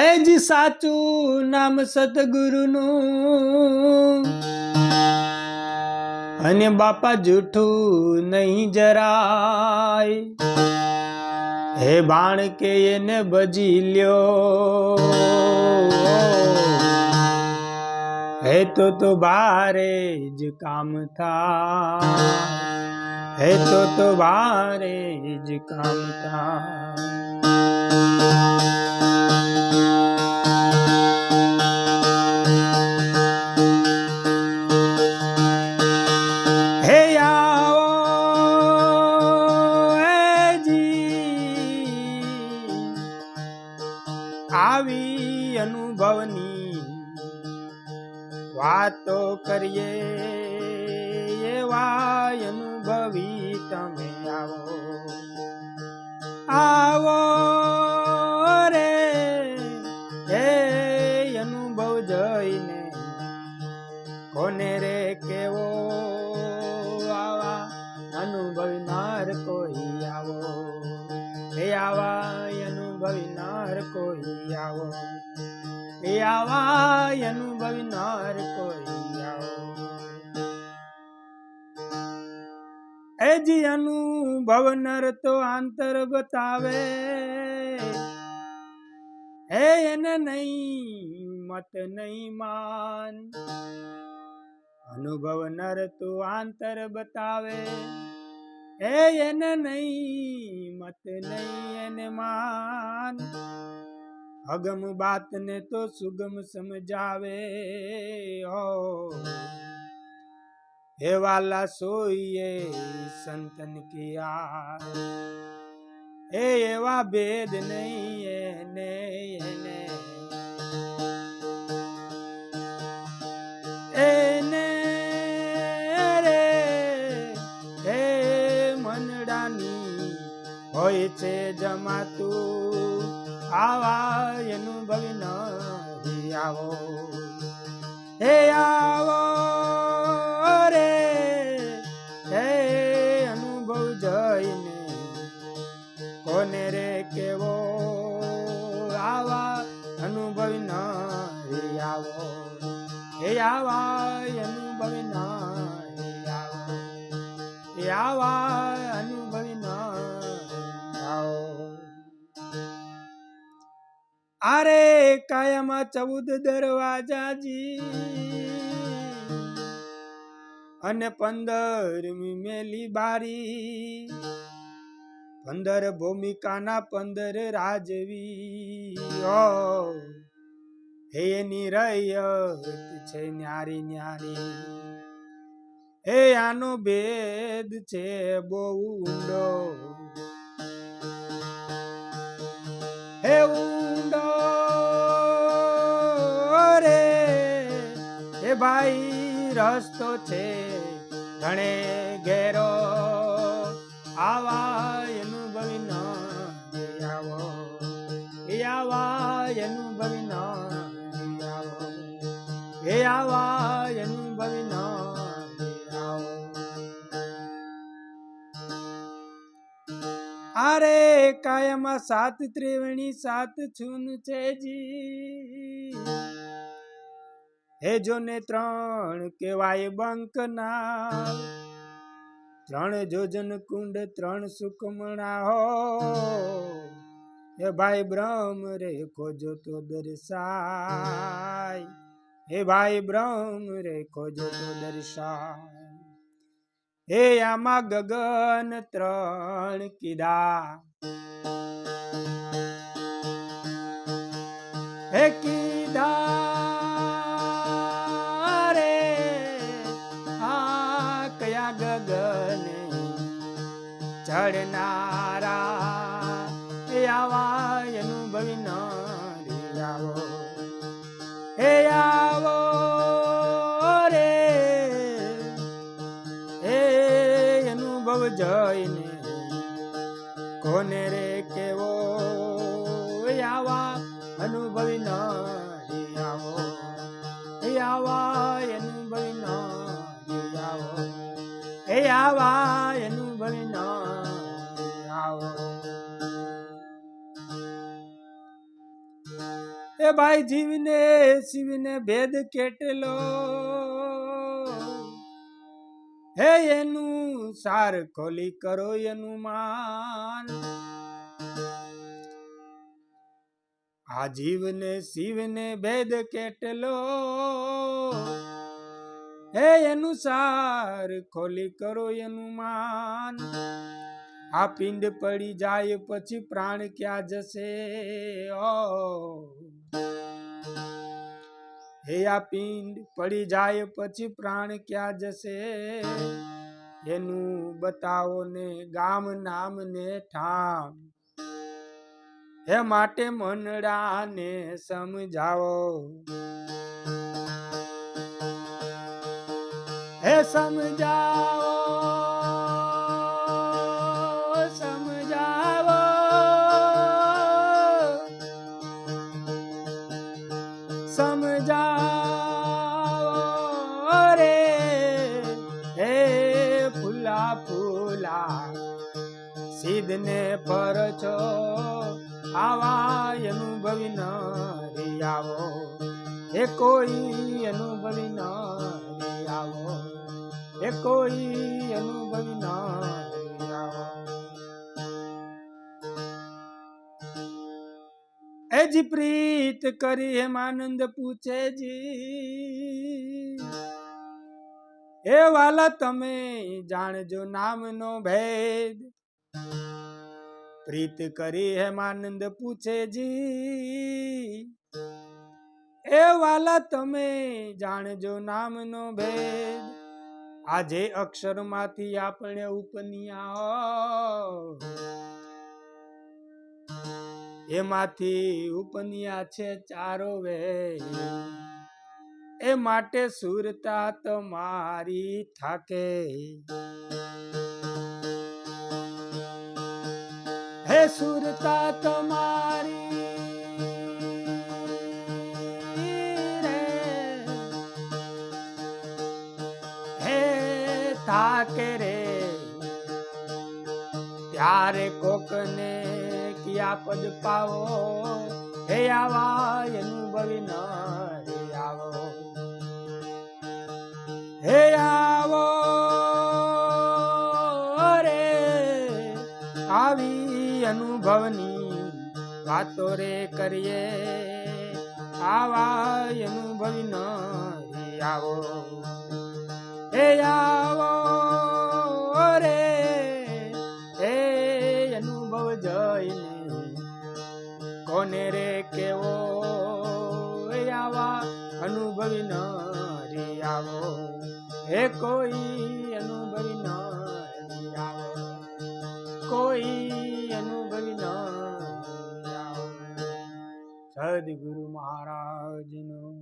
એ જી સાચું નામ સતગુરુનું અને બાપા જૂઠું નહીં જરાય. હે બાણ કે એને બજી લ્યો. હે તો તો બારે જ કામ થા હે તો તો બારે જ કામ થા આવી અનુભવની વાતો કરીએ એવા અનુભવી તમે આવો. આવો અનુભવનાર કોઈ આવો. એ આવા અનુભવનાર કોઈ આવો. એ જી અનુભવનર તો આંતર બતાવે. હે એને નહીં, મત નહીં માન. અનુભવ નર તો આંતર બતાવે. હે એને નહીં મત નહીં એને માન. અગમ બાતને તો સુગમ સમજાવે, હો. હે વાલા સોઈએ સંતન કિયા એ એવા ભેદ નહીં એને એને. જમાતું આવા અનુભવી ન આવો આવો રે, હે અનુભવ જઈને કોને કેવો? આવા અનુભવી ન આવો. હે આવા અનુભવી ના આવો આવા કાયામાં ચૌદ દરવાજાજી. અને પંદર મેલી બારી. પંદર ભૂમિકાના પંદર રાજવી. હે એની રયત છે ન્યારી ન્યારી. હે આનો ભેદ છે બહુ ઊંડો. હે ઊંડો રસ્તો છે, ઘણે ઘેરો. આવા અનુભવી આવો. આવા અનુભવી આવો. એ આવા અનુભવી આવો. અરે કાયમાં સાત ત્રિવેણી સાત છૂન છે જી. હે જોને ત્રણ કેવાય બંકના. ત્રણ જોજન કુંડ, ત્રણ સુકમણા હો. હે ભાઈ બ્રહ્મ રે ખોજો તો દર્શાય. હે ભાઈ બ્રહ્મ રે ખોજો તો દર્શાય. હે આમાં ગગન ત્રણ કીધા. હે કીધા. ચડનારા હે આવા અનુભવી ન આવો રે હે અનુભવ જઈને કોને કેવો? આવા અનુભવી ન આવો આવા અનુભવી ન આવો હે આવા એ ભાઈ જીવને, શિવને ભેદ કેટલો? હે એનું સાર ખોલી કરો એનું માન. આ જીવને, શિવને ભેદ કેટલો? હે એનું સાર ખોલી કરો એનું માન. આ પિંડ પડી જાય પછી પ્રાણ ક્યાં જશે? હે આ પિંડ પડી જાય પછી પ્રાણ ક્યાં જશે? એનું બતાવો ને ગામ નામ ને ઠામ. હે માટે મનડાને સમજાવો. હે સમજાવો. સિદ્ધને પર છો. આવા અનુભવી ન આવો. એ કોઈ અનુભવી ન આવો. એ કોઈ અનુભવી ન આવો. એ જી પ્રીત કરી હેમાનંદ પૂછે જી. એ વાલા તમે જાણજો નામનો ભેદ. પ્રીત કરી હેમાનંદ પૂછે જી, એ વાલા તમે જાણજો નામનો ભેદ. આજે અક્ષરમાંથી આપણે ઉપનિયા એમાંથી ઉપનિયા છે ચારો વે એ માટે સુરતા તમારી થાકે. સુરતા તમારી હે થાકે રે. ત્યારે કોકને કિયા પદ પાવો? હે આવા અનુભવી ન અનુભવની વાતો રે કરીએ. આવા અનુભવી ન આવો. હે આવો રે. હે અનુભવ જઈને કોને રે કેવો? આવા અનુભવી ન રે આવો. હે કોઈ અનુભવી ન સદગુરુ મહારાજનો.